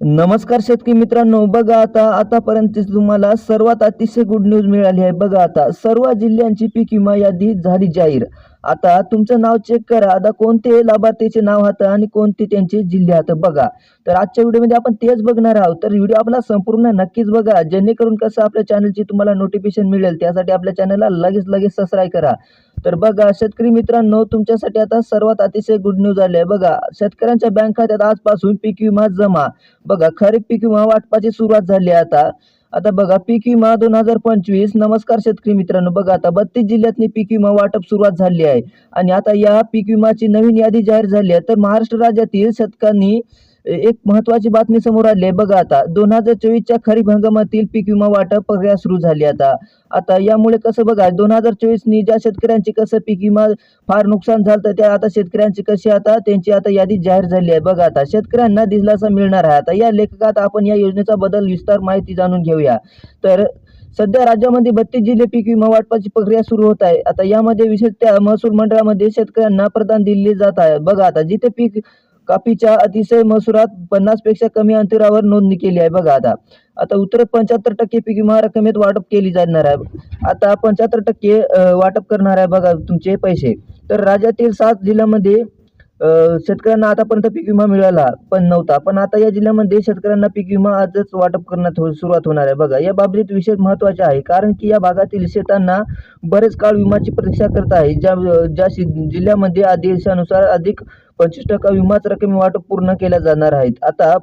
नमस्कार शेतकरी मित्रांनो बघा आता आतापर्यंत तुम्हाला सर्वात अतिशय गुड न्यूज मिळाली आहे. बघा आता सर्व जिल्ह्यांची पीक विमा यादी झाली जाहीर. आता तुमचं नाव चेक करा. आता कोणते लाभार्थीचे नाव हात आणि कोणते त्यांचे जिल्हे हात बघा. तर आजच्या व्हिडिओमध्ये आपण तेच बघणार आहोत. तर व्हिडिओ आपला संपूर्ण नक्कीच बघा. जेणेकरून कसं आपल्या चॅनलची तुम्हाला नोटिफिकेशन मिळेल त्यासाठी आपल्या चॅनलला लगेच लगेच सबस्क्राईब करा. तर बघा शेतकरी मित्रांनो तुमच्यासाठी आता सर्वात अतिशय गुड न्यूज आली आहे. बघा शेतकऱ्यांच्या बँक खात्यात आजपासून पीक विमा जमा. बघा खरीप पीक विमा वाटपाची सुरुवात झाली आहे आता. आता बघा पीक विमा दोन हजार पंचवीस. नमस्कार शेतकरी मित्रांनो बघा आता बत्तीस जिल्ह्यातली पीक विमा वाटप सुरुवात झाली आहे. आणि आता या पीक विमाची नवीन यादी जाहीर झाली आहे. तर महाराष्ट्र राज्यातील शेतकऱ्यांनी एक महत्वाची बातमी समोर आली आहे. बघा आता दोन हजार चोवीसच्या खरीप हंगामातील पीक विमा वाटप प्रक्रिया सुरू झाली आता. आता यामुळे कसं बघा दोन हजार चोवीसनी ज्या शेतकऱ्यांची कसं पीक विमा फार नुकसान झालं तर त्या आता शेतकऱ्यांची कशी आता त्यांची आता यादी जाहीर झाली आहे. बघा आता शेतकऱ्यांना दिलासा मिळणार आहे. आता या लेखकात आपण या योजनेचा बदल विस्तार माहिती जाणून घेऊया. तर सध्या राज्यामध्ये बत्तीस जिल्हे पीक विमा वाटपाची प्रक्रिया सुरू होत आहे. आता यामध्ये विशेषतः महसूल मंडळामध्ये शेतकऱ्यांना प्रदान दिले जात आहे. बघा आता जिथे पीक कापीच्या अतिशय महसुरात पन्नासपेक्षा कमी अंतरावर नोंदणी केली आहे. बघा आता. आता उत्तर पंच्याहत्तर टक्के पीक विमा रकमेत वाटप केली जाणार आहे. आता पंच्याहत्तर टक्के वाटप करणार आहे बघा तुमचे पैसे. तर राज्यातील सात जिल्ह्यामध्ये शेतकऱ्यांना आतापर्यंत पीक विमा मिळाला पण नव्हता. पण आता या जिल्ह्यामध्ये शेतकऱ्यांना पीक विमा आजच वाटप करण्यात हो- सुरुवात होणार आहे. बघा या बाबतीत विशेष महत्त्वाचे आहे कारण की या भागातील शेतांना बरेच काळ विमाची प्रतीक्षा करत आहे. ज्या ज्या शि- जिल्ह्यामध्ये आदेशानुसार अधिक पंचवीस टक्का विमाच रक्कम वाटप पूर्ण केल्या जाणार आहेत. आता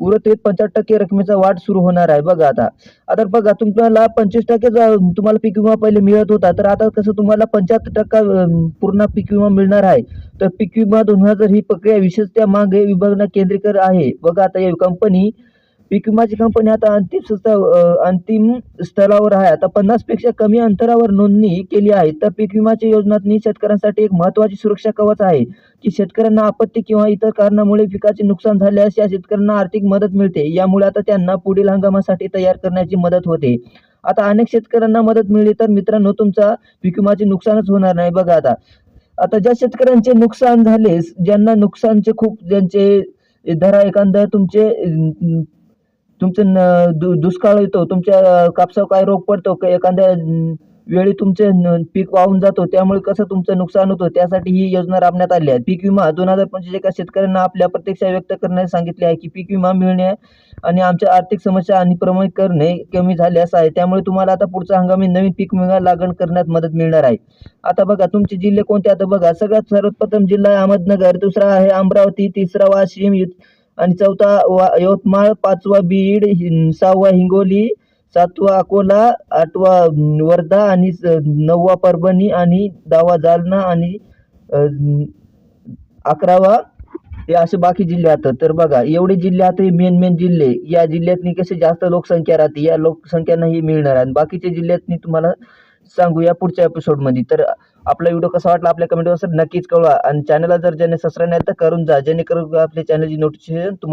उर्वरित पंच्याहत्तर टक्के रकमेचा वाट सुरू होणार आहे. बघा आता. आता बघा तुम्हाला पंचवीस टक्के तुम्हाला पीक विमा पहिले मिळत होता तर आता कसं तुम्हाला पंच्याहत्तर टक्का पूर्ण पीक विमा मिळणार आहे. तर पीक विमा दोन हजार ही प्रक्रिया विशेषतः मागे विभागना केंद्रीकर आहे. बघा आता या कंपनी पीक विमाची कंपनी आता अंतिम स्त- अंतिम स्तरावर आहे. आता पन्नासपेक्षा कमी अंतरावर नोंदणी केली आहे. तर पीक विमाची योजनातनी शेतकऱ्यांसाठी एक महत्वाची सुरक्षा कवच आहे की शेतकऱ्यांना आपत्ती किंवा इतर कारणामुळे पिकाचे नुकसान झाल्यास या शेतकऱ्यांना आर्थिक मदत मिळते. यामुळे आता त्यांना पुढील हंगामासाठी तयार करण्याची मदत होते. आता अनेक शेतकऱ्यांना मदत मिळली तर मित्रांनो तुमचा पीक विमाचे नुकसानच होणार नाही. बघा आता. आता ज्या शेतकऱ्यांचे नुकसान झाले ज्यांना नुकसानचे खूप ज्यांचे धरा एखादं तुमचे तुमचं न- दु- दुष्काळ येतो तुमच्या कापसावर काय रोग पडतो का एखाद्या वेळी तुमचे पीक वाहून जातो त्यामुळे कसं तुमचं नुकसान होतं त्यासाठी ही योजना राबण्यात आली आहे. पीक विमा दोन हजार पंचवीस एका शेतकऱ्यांना आपल्या प्रत्यक्षा व्यक्त करण्यास सांगितले आहे की पीक विमा मिळणे आणि आमच्या आर्थिक समस्या आणि प्रमाणित करणे कमी झाल्यास आहे. त्यामुळे तुम्हाला आता पुढचा हंगामी नवीन पीक विमा लागण करण्यात मदत मिळणार आहे. आता बघा तुमचे जिल्हे कोणते? आता बघा सगळ्यात सर्वप्रथम जिल्हा आहे अहमदनगर दुसरा आहे अमरावती तिसरा वाशिम यु- आणि चौथा वा यवतमाळ पाचवा बीड सहावा हिंगोली सातवा अकोला आठवा वर्धा आणि स- नववा परभणी आणि दहावा जालना आणि अकरावा हे असे बाकी जिल्हे आता तर बघा एवढे जिल्हे आहेत हे मेन मेन जिल्हे. या जिल्ह्यातनी कसे जास्त लोकसंख्या राहते या लोकसंख्यांना ही मिळणार आणि बाकीच्या जिल्ह्यातनी तुम्हाला सांगू या पुढच्या एपिसोडमध्ये तर आपला व्हिडिओ कसा वाटला आपल्या कमेंटवर नक्कीच कळवा. आणि चॅनलला जर ज्याने सबस्क्राईब नाही तर करून जा. जेणेकरून आपल्या चॅनलची नोटिफिकेशन तुम्हाला